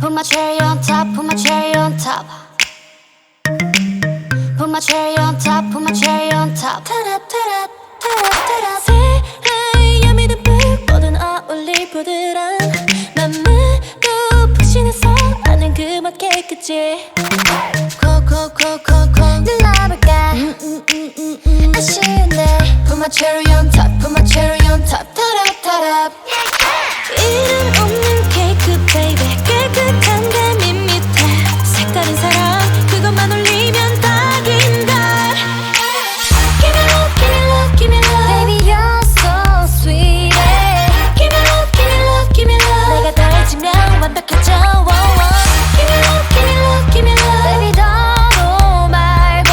Put my cherry on top, put my cherry on top. Put my cherry on top, put my cherry on top. 타라 타라 타라 타라. 새하얀 미드빛 모든 어울릴 보드란 맘으로 푹신해서 나는 그만 깨끗이 코코코코코 눌러볼까? 아쉬운데. Put my cherry on 완벽해져 wow, wow. Give me love, give me love, give me love. Baby, 너도 말고.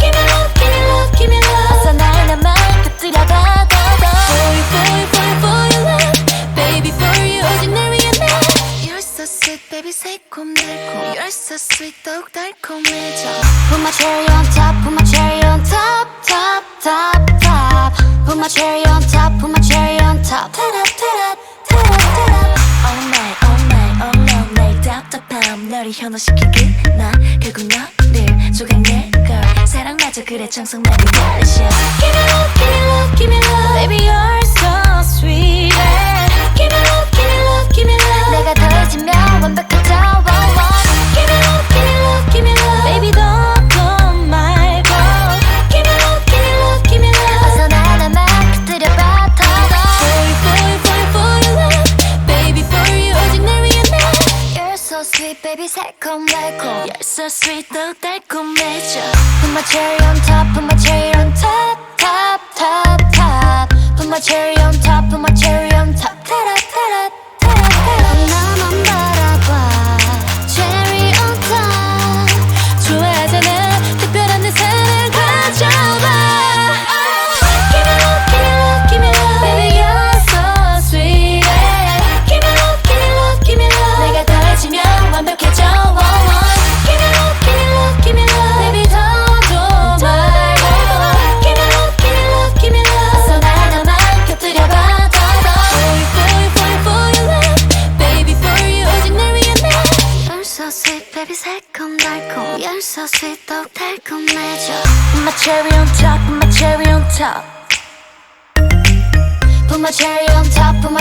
Give me love, give me love, give me love 어서 날 나만 곁들여봐 더더 For you, for you, for you, for your love Baby, for you 날 위한 나 You're so sweet, baby, 새콤달콤. You're so sweet, 더욱 달콤해져. Put my cherry on top, put my cherry on top, 현혹시킨 그나 결국 너를 조각내 걸 사랑마저 그래 정성만이 다르셔 Give sweet, baby, 새콤달콤. You're so sweet 더욱 달콤해져 Put my cherry on top, put baby, 새콤달콤. You're so sweet, 더욱 달콤해져. My cherry on top, my cherry on top Put my cherry on top, put my